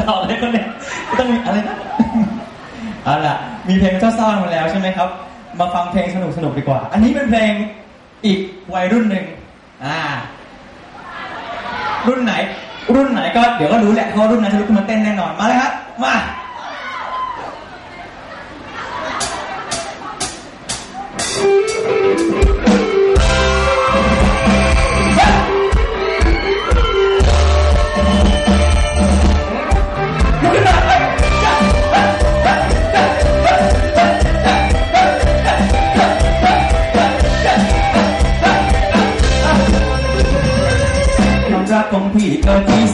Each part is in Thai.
ต่อเลยคนเนี้ยต้องมีอะไรนะเอาล่ะ มีเพลงเศร้าๆมาแล้วใช่ไหมครับ มาฟังเพลงสนุกๆดีกว่า อันนี้เป็นเพลงอีกวัยรุ่นหนึ่งอ่า รุ่นไหน รุ่นไหนก็เดี๋ยวก็รู้แหละเพราะรุ่นนั้นจะลุกขึ้นมาเต้นแน่นอนมาเลยครับมา ความรักของพี่ก็ที่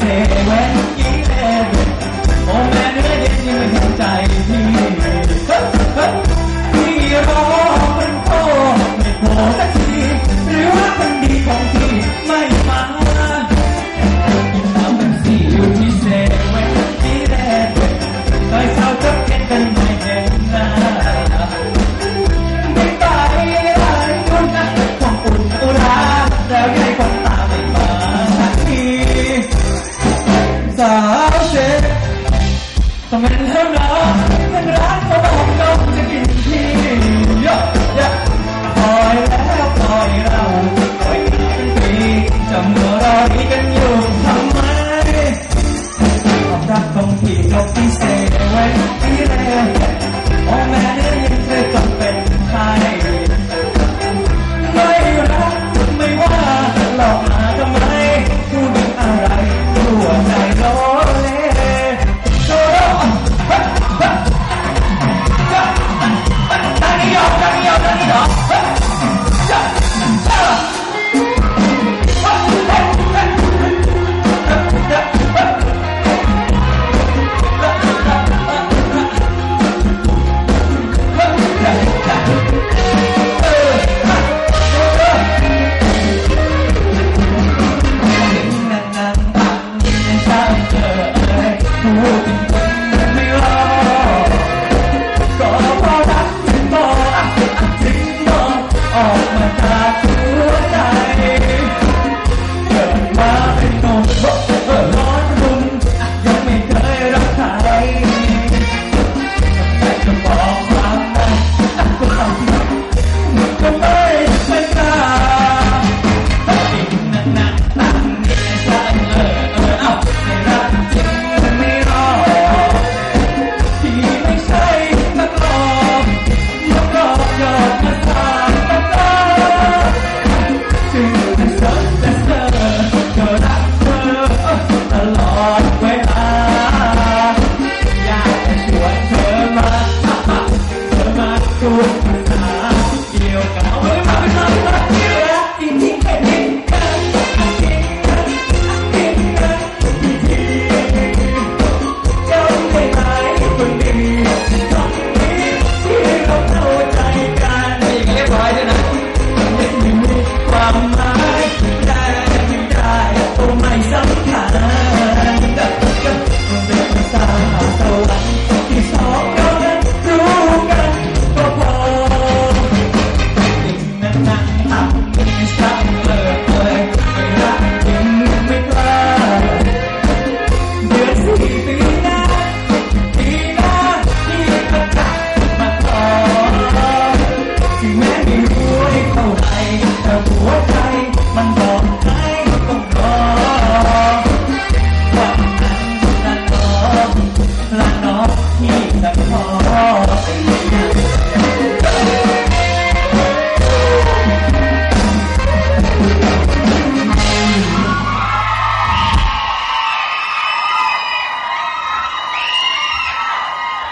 สาวเช็ดทำไมเริ่มแล้วทั้งร้านเขาบอกน้องจะกินพี่ยะยะปล่อยแล้วปล่อยเราปล่อยกันปีจะมัวรอดีกันอยู่ทำไมความรักของพี่กับพี่เซเว่นพี่เล่โอ้แม่เนี่ย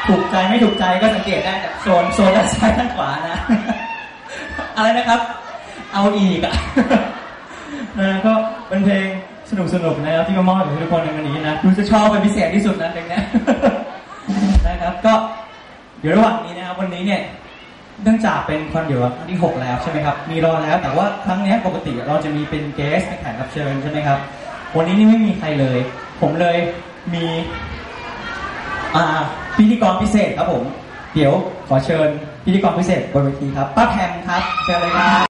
ถูกใจไม่ถูกใจก็สังเกตได้จากโซนโซนด้านซ้ายด้านขวานะ อะไรนะครับ เอาอีกอะนะก็เป็นเพลงสนุกสนุกนะครับที่มามอบให้ทุกคนในวันนี้นะดูจะชอบเป็นพิเศษที่สุดนะเพลงนี้นะครับก็เดี๋ยวระหว่างนี้นะครับวันนี้เนี่ยเนื่องจากเป็นคอนเดียวครั้งที่ 6 แล้วใช่ไหมครับมีรอแล้ว แต่ว่าครั้งนี้ปกติเราจะมีเป็นเกสเป็นแขกรับเชิญใช่ไหมครับวันนี้นี่ไม่มีใครเลย ผมเลยมีอ่า พิธีกรพิเศษครับผม เดี๋ยวขอเชิญพิธีกรพิเศษบนเวทีครับป้าแพมครับเชิญเลยครับ